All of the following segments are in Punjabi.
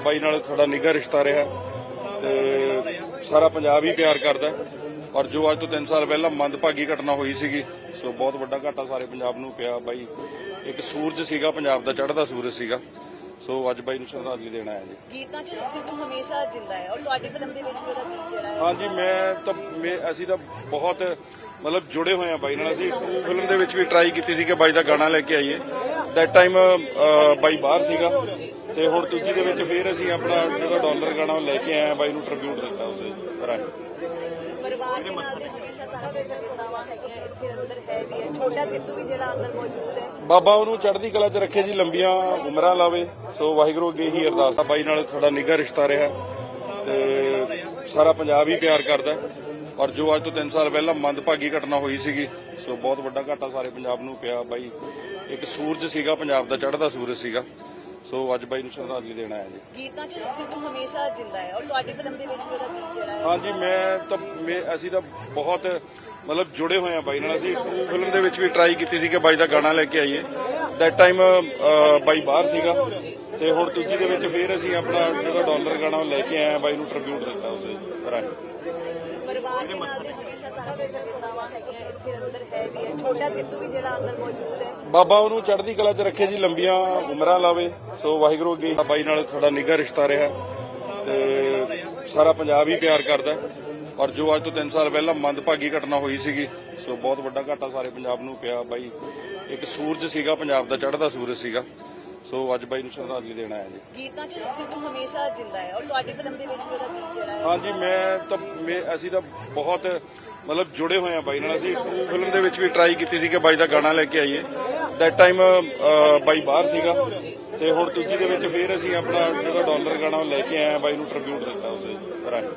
ਬਾਈ ਨਾਲ ਸਾਡਾ ਨਿੱਘਾ ਰਿਸ਼ਤਾ ਰਿਹਾ ਤੇ ਸਾਰਾ ਪੰਜਾਬ ਹੀ ਪਿਆਰ ਕਰਦਾ। ਔਰ ਜੋ ਅੱਜ ਤੋਂ 3 ਸਾਲ ਪਹਿਲਾਂ ਮੰਦਭਾਗੀ ਘਟਨਾ ਹੋਈ ਸੀਗੀ, ਸੋ ਬਹੁਤ ਵੱਡਾ ਘਾਟਾ ਸਾਰੇ ਪੰਜਾਬ ਨੂੰ ਪਿਆ। ਬਾਈ, ਇੱਕ ਸੂਰਜ ਸੀਗਾ, ਪੰਜਾਬ ਦਾ ਚੜ੍ਹਦਾ ਸੂਰਜ ਸੀਗਾ। ਸੋ ਅੱਜ ਬਾਈ ਨੂੰ ਸ਼ਰਧਾਂਜਲੀ ਦੇਣ ਆਇਆ ਜੀ। ਗੀਤਾਂ 'ਚ ਸਿੱਧੂ ਹਮੇਸ਼ਾ ਜਿੰਦਾ ਹੈ ਔਰ ਤੁਹਾਡੀ ਫਿਲਮ ਦੇ ਵਿੱਚ ਵੀ ਉਹਦਾ ਗੀਤ ਜਿਹੜਾ ਹੈ। ਹਾਂਜੀ ਮੈਂ ਤਾਂ ਮੈਂ- ਅਸੀਂ ਤਾਂ ਬਹੁਤ ਮਤਲਬ ਜੁੜੇ ਹੋਏ ਆ ਬਾਈ ਨਾਲ। ਅਸੀਂ ਫਿਲਮ ਦੇ ਵਿੱਚ ਵੀ ਟਰਾਈ ਕੀਤੀ ਸੀ ਕਿ ਬਾਈ ਦਾ ਗਾਣਾ ਲੈ ਕੇ ਆਈਏ। ਦੈਟ ਟਾਈਮ ਬਾਈ ਬਾਹਰ ਸੀਗਾ। ਤੇ ਹੁਣ ਦੂਜੀ ਦੇ ਵਿੱਚ ਫੇਰ ਅਸੀਂ ਆਪਣਾ ਜਿਹੜਾ ਡਾਲਰ ਗਾਣਾ ਉਹ ਲੈ ਕੇ ਆਏ ਆ ਬਾਈ ਨੂੰ ਟ੍ਰਿਬਿਊਟ ਦਿੱਤਾ ਉਹਦੇ ਰਾਹੀਂ। ਪਰਿਵਾਰ ਦੇ ਨਾਲ ਤੇ ਹਮੇਸ਼ਾ ਸਾਰਾ ਵਿਜ਼ਨ ਕਰਾਵਾ ਹੈਗੀਆਂ ਇੱਥੇ ਅੰਦਰ ਹੈ ਵੀ ਹੈ। ਛੋਟਾ ਸਿੱਧੂ ਵੀ ਜਿਹੜਾ ਅੰਦਰ ਮੌਜੂਦ ਹੈ। ਬਾਬਾ ਉਹਨੂੰ ਚੜ੍ਹਦੀ ਕਲਾ 'ਚ ਰੱਖੇ ਜੀ, ਲੰਬੀਆਂ ਉਮਰਾਂ ਲਾਵੇ। ਸੋ ਵਾਹਿਗੁਰੂ ਅੱਗੇ ਹੀ ਅਰਦਾਸ ਆ। ਬਾਈ ਨਾਲ ਸਾਡਾ ਨਿੱਘਾ ਰਿਸ਼ਤਾ ਰਿਹਾ ਤੇ ਸਾਰਾ ਪੰਜਾਬ ਹੀ ਪਿਆਰ ਕਰਦਾ। ਔਰ ਜੋ ਅੱਜ ਤੋਂ 3 ਸਾਲ ਪਹਿਲਾਂ ਮੰਦਭਾਗੀ ਘਟਨਾ ਹੋਈ ਸੀਗੀ, ਸੋ ਬਹੁਤ ਵੱਡਾ ਘਾਟਾ ਸਾਰੇ ਪੰਜਾਬ ਨੂੰ ਪਿਆ। ਬਾਈ, ਇੱਕ ਸੂਰਜ ਸੀਗਾ, ਪੰਜਾਬ ਦਾ ਚੜ੍ਹਦਾ ਸੂਰਜ ਸੀਗਾ। ਸੋ ਅੱਜ ਬਾਈ ਨੂੰ ਸ਼ਰਧਾਂਜਲੀ ਦੇਣ ਆਇਆ ਜੀ। ਗੀਤਾਂ 'ਚ ਸਿੱਧੂ ਹਮੇਸ਼ਾ ਜਿੰਦਾ ਹੈ ਔਰ ਤੁਹਾਡੀ ਫਿਲਮ ਦੇ ਵਿੱਚ ਵੀ ਉਹਦਾ ਗੀਤ ਜਿਹੜਾ ਹੈ। ਹਾਂਜੀ ਮੈਂ ਤਾਂ ਮੈਂ- ਅਸੀਂ ਤਾਂ ਬਹੁਤ ਮਤਲਬ ਜੁੜੇ ਹੋਏ ਆ ਬਾਈ ਨਾਲ। ਅਸੀਂ ਫਿਲਮ ਦੇ ਵਿੱਚ ਵੀ ਟਰਾਈ ਕੀਤੀ ਸੀ ਕਿ ਬਾਈ ਦਾ ਗਾਣਾ ਲੈ ਕੇ ਆਈਏ। ਦੈਟ ਟਾਈਮ ਬਾਈ ਬਾਹਰ ਸੀਗਾ ਤੇ ਹੁਣ ਦੂਜੀ ਦੇ ਵਿੱਚ ਫੇਰ ਅਸੀਂ ਆਪਣਾ ਜਿਹੜਾ ਡਾਲਰ ਗਾਣਾ ਉਹ ਲੈ ਕੇ ਆਏ ਆ ਬਾਈ ਨੂੰ ਟ੍ਰਿਬਿਊਟ ਦਿੱਤਾ ਉਹਦੇ ਰਾਹੀਂ। ਪਰਿਵਾਰ ਦੇ ਨਾਲ ਤੇ ਹਮੇਸ਼ਾ ਸਾਰਾ ਹੈਗੀਆਂ ਇੱਥੇ ਅੰਦਰ ਹੈ ਵੀ ਹੈ। ਛੋਟਾ ਸਿੱਧੂ ਵੀ ਜਿਹੜਾ ਅੰਦਰ ਮੌਜੂਦ ਹੈ। ਬਾਬਾ ਉਹਨੂੰ ਚੜ੍ਹਦੀ ਕਲਾ 'ਚ ਰੱਖੇ ਜੀ ਲੰਬੀਆਂ ਉਮਰਾਂ ਲਾਵੇ। ਸੋ ਵਾਹਿਗੁਰੂ ਅੱਗੇ ਬਾਈ ਨਾਲ ਸਾਡਾ ਨਿੱਘਾ ਰਿਸ਼ਤਾ ਰਿਹਾ। ਤੇ ਸਾਰਾ ਪੰਜਾਬ ਹੀ ਪਿਆਰ ਕਰਦਾ। ਔਰ ਜੋ ਅੱਜ ਤੋਂ 3 ਸਾਲ ਪਹਿਲਾਂ ਮੰਦਭਾਗੀ ਘਟਨਾ ਹੋਈ ਸੀਗੀ ਸੋ ਬਹੁਤ ਵੱਡਾ ਘਾਟਾ ਸਾਰੇ ਪੰਜਾਬ ਨੂੰ ਪਿਆ। ਬਾਈ ਇੱਕ ਸੂਰਜ ਸੀਗਾ ਪੰਜਾਬ ਦਾ ਚੜ੍ਹਦਾ ਸੂਰਜ ਸੀਗਾ। ਸੋ ਅੱਜ ਬਾਈ ਨੂੰ ਸ਼ਰਧਾਂਜਲੀ ਦੇਣ ਆਇਆ ਜੀ। ਗੀਤਾਂ 'ਚ ਸਿੱਧੂ ਹਮੇਸ਼ਾ ਜਿੰਦਾ ਹੈ ਔਰ ਤੁਹਾਡੀ ਫਿਲਮ ਦੇ ਵਿੱਚ ਵੀ ਉਹਦਾ ਗੀਤ ਜਿਹੜਾ ਹੈ। ਹਾਂਜੀ ਮੈਂ ਤਾਂ ਅਸੀਂ ਤਾਂ ਬਹੁਤ ਮਤਲਬ ਜੁੜੇ ਹੋਏ ਆ ਬਾਈ ਨਾਲ। ਅਸੀਂ ਫਿਲਮ ਦੇ ਵਿੱਚ ਵੀ ਟਰਾਈ ਕੀਤੀ ਸੀ ਕਿ ਬਾਈ ਦਾ ਗਾਣਾ ਲੈ ਕੇ ਆਈਏ। ਦੈਟ ਟਾਈਮ ਬਾਈ ਬਾਹਰ ਸੀਗਾ ਤੇ ਹੁਣ ਦੂਜੀ ਦੇ ਵਿੱਚ ਫੇਰ ਅਸੀਂ ਆਪਣਾ ਜਿਹੜਾ ਡਾਲਰ ਗਾਣਾ ਉਹ ਲੈ ਕੇ ਆਏ ਆ ਬਾਈ ਨੂੰ ਟ੍ਰਿਬਿਊਟ ਦਿੱਤਾ ਉਹਦੇ ਰਾਹੀਂ।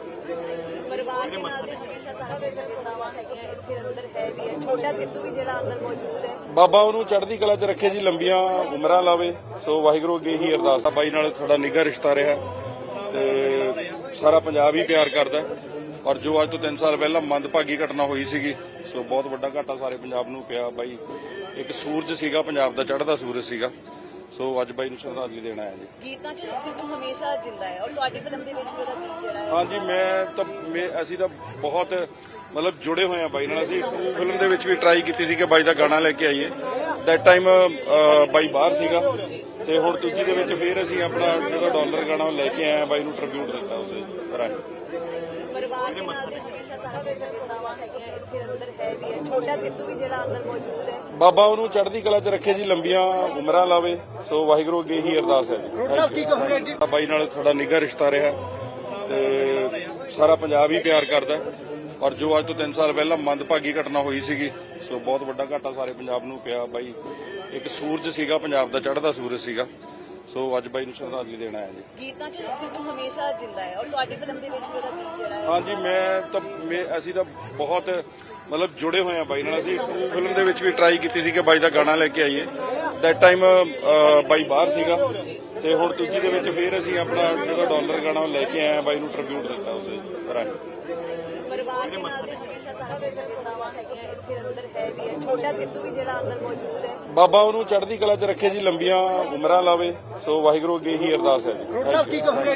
ਪਰਿਵਾਰ ਦੇ ਨਾਲ ਤੇ ਹਮੇਸ਼ਾ ਸਾਰਾ ਵਿਜ਼ਨ ਕਰਾਵਾ ਹੈਗੀਆਂ ਇੱਥੇ ਅੰਦਰ ਹੈ ਵੀ ਹੈ ਛੋਟਾ ਸਿੱਧੂ ਵੀ ਜਿਹੜਾ ਅੰਦਰ ਮੌਜੂਦ ਹੈ। ਬਾਬਾ ਉਹਨੂੰ ਚੜ੍ਹਦੀ ਕਲਾ 'ਚ ਰੱਖੇ ਜੀ ਲੰਬੀਆਂ ਉਮਰਾਂ ਲਾਵੇ। ਸੋ ਵਾਹਿਗੁਰੂ ਅੱਗੇ ਹੀ ਅਰਦਾਸ ਆ ਬਾਈ ਨਾਲ ਸਾਡਾ ਨਿੱਘਾ ਰਿਸ਼ਤਾ ਰਿਹਾ ਤੇ ਸਾਰਾ ਪੰਜਾਬ ਹੀ ਪਿਆਰ ਕਰਦਾ। ਔਰ ਜੋ ਅੱਜ ਤੋਂ 3 ਸਾਲ ਪਹਿਲਾਂ ਮੰਦਭਾਗੀ ਘਟਨਾ ਹੋਈ ਸੀਗੀ ਸੋ ਬਹੁਤ ਵੱਡਾ ਘਾਟਾ ਸਾਰੇ ਪੰਜਾਬ ਨੂੰ ਪਿਆ ਬਾਈ। ਇੱਕ ਸੂਰਜ ਸੀਗਾ ਪੰਜਾਬ ਦਾ ਚੜ੍ਹਦਾ ਸੂਰਜ ਸੀਗਾ। ਸੋ ਅੱਜ ਬਾਈ ਨੂੰ ਸ਼ਰਧਾਂਜਲੀ ਦੇਣ ਆਇਆ ਜੀ। ਗੀਤਾਂ 'ਚ ਸਿੱਧੂ ਹਮੇਸ਼ਾ ਜਿੰਦਾ ਹੈ ਔਰ ਤੁਹਾਡੀ ਫਿਲਮ ਦੇ ਵਿੱਚ ਵੀ ਉਹਦਾ ਗੀਤ ਜਿਹੜਾ ਹੈ। ਹਾਂਜੀ ਮੈਂ ਤਾਂ ਮੈਂ- ਅਸੀਂ ਤਾਂ ਬਹੁਤ ਮਤਲਬ ਜੁੜੇ ਹੋਏ ਆ ਬਾਈ ਨਾਲ। ਅਸੀਂ ਫਿਲਮ ਦੇ ਵਿੱਚ ਵੀ ਟਰਾਈ ਕੀਤੀ ਸੀ ਕਿ ਬਾਈ ਦਾ ਗਾਣਾ ਲੈ ਕੇ ਆਈਏ। ਦੈਟ ਟਾਈਮ ਬਾਈ ਬਾਹਰ ਸੀਗਾ ਤੇ ਹੁਣ ਦੂਜੀ ਦੇ ਵਿੱਚ ਫੇਰ ਅਸੀਂ ਆਪਣਾ ਜਿਹੜਾ ਡਾਲਰ ਗਾਣਾ ਉਹ ਲੈ ਕੇ ਆਏ ਆ ਬਾਈ ਨੂੰ ਟ੍ਰਿਬਿਊਟ ਦਿੱਤਾ ਉਹਦੇ ਰਾਹੀਂ। ਪਰਿਵਾਰ ਦੇ ਨਾਲ ਤੇ ਹਮੇਸ਼ਾ ਸਾਰਾ ਕਰਾਵਾ ਹੈਗੀਆਂ ਇੱਥੇ ਅੰਦਰ ਹੈ ਵੀ ਹੈ ਛੋਟਾ ਸਿੱਧੂ ਵੀ ਜਿਹੜਾ ਅੰਦਰ ਮੌਜੂਦ ਹੈ। ਬਾਬਾ ਉਹਨੂੰ ਚੜ੍ਹਦੀ ਕਲਾ 'ਚ ਰੱਖੇ ਜੀ ਲੰਬੀਆਂ ਉਮਰਾਂ ਲਾਵੇ। ਸੋ ਵਾਹਿਗੁਰੂ ਅੱਗੇ ਹੀ ਅਰਦਾਸ ਹੈ ਜੀ। ਸਾਹਿਬ ਕੀ ਕਹੋਗੇ ਬਾਈ ਨਾਲ ਸਾਡਾ ਨਿੱਘਾ ਰਿਸ਼ਤਾ ਰਿਹਾ ਤੇ ਸਾਰਾ ਪੰਜਾਬ ਹੀ ਪਿਆਰ ਕਰਦਾ। ਔਰ ਜੋ ਅੱਜ ਤੋਂ 3 ਸਾਲ ਪਹਿਲਾਂ ਮੰਦਭਾਗੀ ਘਟਨਾ ਹੋਈ ਸੀਗੀ ਸੋ ਬਹੁਤ ਵੱਡਾ ਘਾਟਾ ਸਾਰੇ ਪੰਜਾਬ ਨੂੰ ਪਿਆ। ਬਾਈ ਇੱਕ ਸੂਰਜ ਸੀਗਾ ਪੰਜਾਬ ਦਾ ਚੜ੍ਹਦਾ ਸੂਰਜ ਸੀਗਾ। ਸੋ ਅੱਜ ਬਾਈ ਨੂੰ ਸ਼ਰਧਾਂਜਲੀ ਦੇਣ ਆਇਆ ਜੀ। ਗੀਤਾਂ 'ਚ ਸਿੱਧੂ ਹਮੇਸ਼ਾ ਜਿੰਦਾ ਹੈ ਔਰ ਤੁਹਾਡੀ ਫਿਲਮ ਦੇ ਵਿੱਚ ਵੀ ਉਹਦਾ ਗੀਤ ਜਿਹੜਾ ਹੈ। ਹਾਂਜੀ ਮੈਂ ਤਾਂ ਮੈਂ- ਅਸੀਂ ਤਾਂ ਬਹੁਤ ਮਤਲਬ ਜੁੜੇ ਹੋਏ ਆ ਬਾਈ ਨਾਲ। ਅਸੀਂ ਫਿਲਮ ਦੇ ਵਿੱਚ ਵੀ ਟਰਾਈ ਕੀਤੀ ਸੀ ਕਿ ਬਾਈ ਦਾ ਗਾਣਾ ਲੈ ਕੇ ਆਈਏ। ਦੈਟ ਟਾਈਮ ਬਾਈ ਬਾਹਰ ਸੀਗਾ। ਤੇ ਹੁਣ ਦੂਜੀ ਦੇ ਵਿੱਚ ਫੇਰ ਅਸੀਂ ਆਪਣਾ ਜਿਹੜਾ ਡਾਲਰ ਗਾਣਾ ਉਹ ਲੈ ਕੇ ਆਏ ਆ ਬਾਈ ਨੂੰ ਟ੍ਰਿਬਿਊਟ ਦਿੱਤਾ ਉਹਦੇ ਰਾਹੀਂ। ਪਰਿਵਾਰ ਦੇ ਨਾਲ ਤੇ ਹਮੇਸ਼ਾ ਸਾਰਾ ਵਿਜ਼ਨ ਕਰਾਵਾ ਹੈਗੀਆਂ ਇੱਥੇ ਅੰਦਰ ਹੈ ਵੀ ਹੈ। ਛੋਟਾ ਸਿੱਧੂ ਵੀ ਜਿਹੜਾ ਅੰਦਰ ਮੌਜੂਦ ਹੈ। ਬਾਬਾ ਉਹਨੂੰ ਚੜ੍ਹਦੀ ਕਲਾ 'ਚ ਰੱਖੇ ਜੀ ਲੰਬੀਆਂ ਉਮਰਾਂ ਲਾਵੇ। ਸੋ ਵਾਹਿਗੁਰੂ ਅੱਗੇ ਹੀ ਅਰਦਾਸ ਹੈ ਜੀ। ਸਾਹਿਬ ਕੀ ਕਹੋਗੇ?